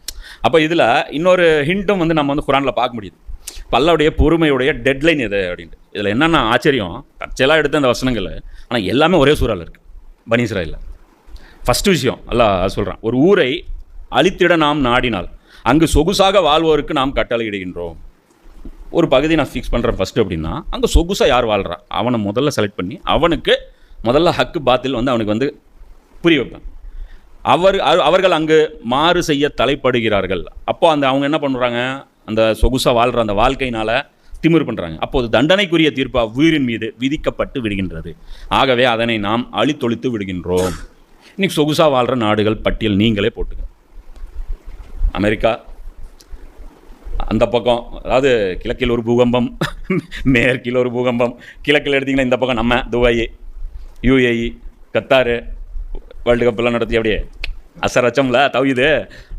அப்போ இதில் இன்னொரு ஹிண்ட்டும் வந்து நம்ம வந்து குரானில் பார்க்க முடியுது. இப்போ பொறுமையுடைய டெட்லைன் எது அப்படின்ட்டு. இதில் என்னென்ன ஆச்சரியம். தற்செயலாக எடுத்த அந்த வசனங்கள். ஆனால் எல்லாமே ஒரே சூறாவில் இருக்குது பனீஸ்ராயில் ஃபஸ்ட்டு விஷயம் அல்லாஹ் சொல்கிறான் ஒரு ஊரை அழித்திட நாம் நாடினால் அங்கு சொகுசாக வாழ்வோருக்கு நாம் கட்டளையிடுகின்றோம். ஒரு பகுதி நான் ஃபிக்ஸ் பண்ணுறேன் ஃபஸ்ட்டு அப்படின்னா அங்கே சொகுசாக யார் வாழ்றா? அவனை முதல்ல செலக்ட் பண்ணி அவனுக்கு முதல்ல ஹக்கு பாத்தில் வந்து அவனுக்கு வந்து புரிய வைப்பேன். அவர் அவர்கள் அங்கு மாறு செய்ய தலைப்படுகிறார்கள். அப்போ அந்த அவங்க என்ன பண்ணுறாங்க அந்த சொகுசாக வாழ்கிற அந்த வாழ்க்கையினால் திமிர் பண்ணுறாங்க அப்போது தண்டனைக்குரிய தீர்ப்பு உயிரின் மீது விதிக்கப்பட்டு விடுகின்றது. ஆகவே அதனை நாம் அழித்தொழித்து விடுகின்றோம். இன்றைக்கி சொகுசாக வாழ்கிற நாடுகள் பட்டியல் நீங்களே போட்டுங்க அமெரிக்கா. அந்த பக்கம் அதாவது கிழக்கில் ஒரு பூகம்பம் மேற்கில் ஒரு பூகம்பம் கிழக்கில் எடுத்திங்கன்னா இந்த பக்கம் நம்ம துபாய் யூஏஇ கத்தாரு வேர்ல்டு கப்பெல்லாம் நடத்தி அப்படியே அசர் வச்சோம்ல தவியுது.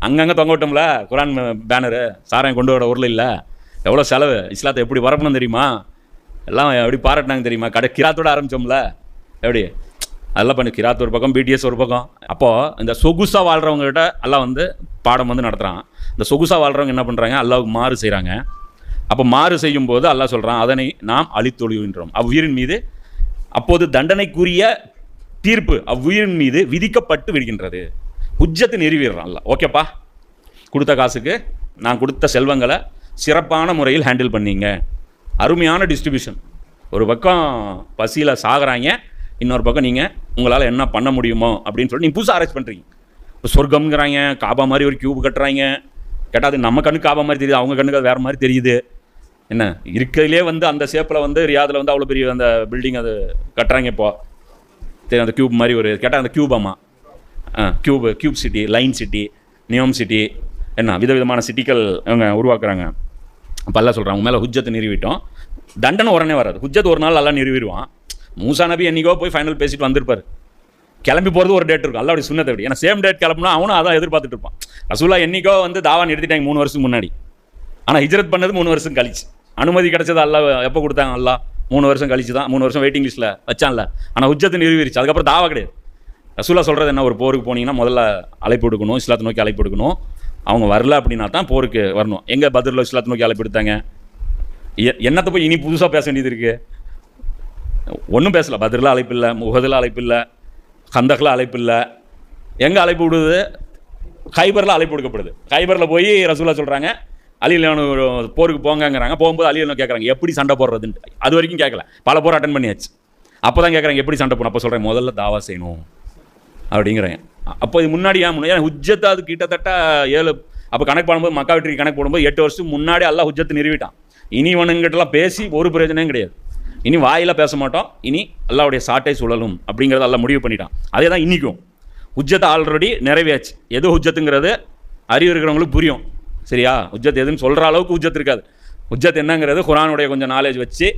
அங்கங்கே தொங்க விட்டோம்ல குரான் பேனரு சாராயம் கொண்டு வர ஊரில் இல்லை. எவ்வளோ செலவு இஸ்லாத்தை எப்படி வரப்பணும் தெரியுமா? எல்லாம் எப்படி பாராட்டினாங்க தெரியுமா? கடை கிராத்தோட ஆரம்பித்தோம்ல எப்படி? அதெல்லாம் பண்ணி. கிராத் ஒரு பக்கம் பிடிஎஸ் ஒரு பக்கம். அப்போது இந்த சொகுசாக வாழ்கிறவங்ககிட்ட எல்லாம் வந்து பாடம் வந்து நடத்துகிறான் இந்த சொகுசாக வாழ்கிறவங்க என்ன பண்ணுறாங்க அல்லாவுக்கு மாறு செய்கிறாங்க அப்போ மாறு செய்யும்போது அல்லாஹ் சொல்கிறான் அதனை நாம் அழித்தொழிகின்றோம். அவ்வுயிரின் மீது அப்போது தண்டனைக்குரிய தீர்ப்பு அவ்வுயிரின் மீது விதிக்கப்பட்டு விடுகின்றது. உஜ்ஜத்தை நிறுவிடுறான் அல்ல ஓகேப்பா கொடுத்த காசுக்கு நான் கொடுத்த செல்வங்களை சிறப்பான முறையில் ஹேண்டில் பண்ணீங்க. அருமையான டிஸ்ட்ரிபியூஷன் ஒரு பக்கம் பசியில் சாகிறாங்க. இன்னொரு பக்கம் நீங்கள் உங்களால் என்ன பண்ண முடியுமோ அப்படின்னு சொல்லி நீங்கள் புதுசாக அரேஞ்ச் பண்ணுறீங்க இப்போ சொர்க்கம்ங்கிறாங்க காபா மாதிரி ஒரு கியூப் கட்டுறாங்க. கேட்டால் அது நம்ம கண்ணுக்கு காபா மாதிரி தெரியுது அவங்க கண்ணுக்கு அது வேறு மாதிரி தெரியுது. என்ன? இருக்கிறதுலே வந்து அந்த ஷேப்பில் வந்து ரியாதில் வந்து அவ்வளோ பெரிய அந்த பில்டிங் அது கட்டுறாங்க இப்போ. சரி அந்த கியூப் மாதிரி ஒரு கேட்டால் அந்த கியூப் ஆமாம் ஆ cube cube city line city Neom city என்ன விதவிதமான சிட்டிகள் இவங்க உருவாக்குறாங்க. அப்போ எல்லாம் சொல்கிறாங்க மேலே ஹுஜ்ஜத்தை நிறுவிட்டோம். தண்டனை உடனே வராது. ஹுஜ்ஜத் ஒரு நாள் எல்லாம் நிறுவிடுவான். மூசா நபி என்னைக்கோ போய் ஃபைனல் பேசிட்டு வந்திருப்பார். கிளம்பி போகிறது ஒரு டேட் இருக்கும். அல்லாவுடைய சுண்ணத்தை விட. ஏன்னா சேம் டேட் கிளம்புனா அவனும் அதான் எதிர்பார்த்துட்டு இருப்பான். ரசூலா என்னைக்கோ வந்து தாவா நிறுத்திட்டாங்க மூணு வருஷம் முன்னாடி. ஆனால் ஹிஜ்ரத் பண்ணது மூணு வருஷம் கழிச்சு. அனுமதி கிடச்சது அல்லா எப்போ கொடுத்தாங்க அல்லா மூணு வருஷம் கழிச்சு தான். மூணு வருஷம் வெயிட்டிங் லிஸ்ட்டில் வச்சான்ல. ஆனால் உச்சத்தை நிறுவிருச்சு அதுக்கப்புறம் தாவா கிடையாது. ரசூலா சொல்கிறது என்ன? ஒரு போருக்கு போனீங்கன்னா முதல்ல அழைப்பு எடுக்கணும் இஸ்லாத்தை நோக்கி அழைப்பு எடுக்கணும் அவங்க வரல அப்படின்னா தான் போருக்கு வரணும். எங்கே பதிலில் இஸ்லாத்தை நோக்கி அழைப்பு எடுத்தாங்க? எ- என்னத்தை போய் இனி புதுசாக பேச வேண்டியது இருக்குது ஒன்றும் பேசலை. பதிரில் அழைப்பு இல்லை முகதில் அழைப்பு இல்லை கந்தகில் அழைப்பு இல்லை எங்கே அழைப்பு விடுது? ஹைபரில் அழைப்பு கொடுக்கப்படுது ஹைபரில் போய் ரசூலா சொல்கிறாங்க அலிலானு போருக்கு போங்கங்கிறாங்க. போகும்போது அலிலானு கேட்குறாங்க எப்படி சண்டை போடுறதுன்ட்டு? அது வரைக்கும் கேட்கல பல போர் அட்டன் பண்ணியாச்சு. அப்போ தான் கேட்குறாங்க எப்படி சண்டை போகணும் அப்போ சொல்கிறேன் முதல்ல தாவா செய்யணும். அப்படிங்கிறேன் அப்போ இது முன்னாடி ஏன் முன்னாடி? ஏன்னா ஹுஜ்ஜத் அது கிட்டத்தட்ட ஏழு அப்போ கணக்கு பண்ணும்போது மக்கா வெற்றி கணக்கு போடும்போது எட்டு வருஷத்துக்கு முன்னாடி எல்லாம் ஹுஜ்ஜத்து நிறுவிட்டான். இனி இவனுங்கிட்டலாம் பேசி ஒரு பிரயோஜனமும் கிடையாது. இனி வாயில பேச மாட்டோம். இனி அல்லாவுடைய சாட்டை சுழலும் அப்படிங்கிறத எல்லாம் முடிவு பண்ணிட்டான். அதே தான் இன்றைக்கும் உஜ்ஜத்தை ஆல்ரெடி நிறைவேச்சு எது உஜ்ஜத்துங்கிறது அறிவு இருக்கிறவங்களுக்கு புரியும். சரியா? உஜ்ஜத் எதுன்னு சொல்கிற அளவுக்கு உஜ்ஜத் இருக்காது. உஜ்ஜத் என்னங்கிறது குரானுடைய கொஞ்சம் நாலேஜ் வச்சு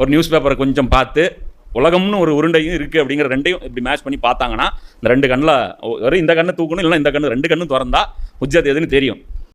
ஒரு நியூஸ் பேப்பரை கொஞ்சம் பார்த்து உலகம்னு ஒரு உருண்டையும் இருக்குது அப்படிங்கிற ரெண்டையும் இப்படி மேட்ச் பண்ணி பார்த்தாங்கன்னா இந்த ரெண்டு கண்ணில் ஒரு இந்த கண்ணை தூக்கணும் இல்லைன்னா இந்த கண்ணு ரெண்டு கண்ணும் திறந்தா உஜ்ஜத் எதுன்னு தெரியும்.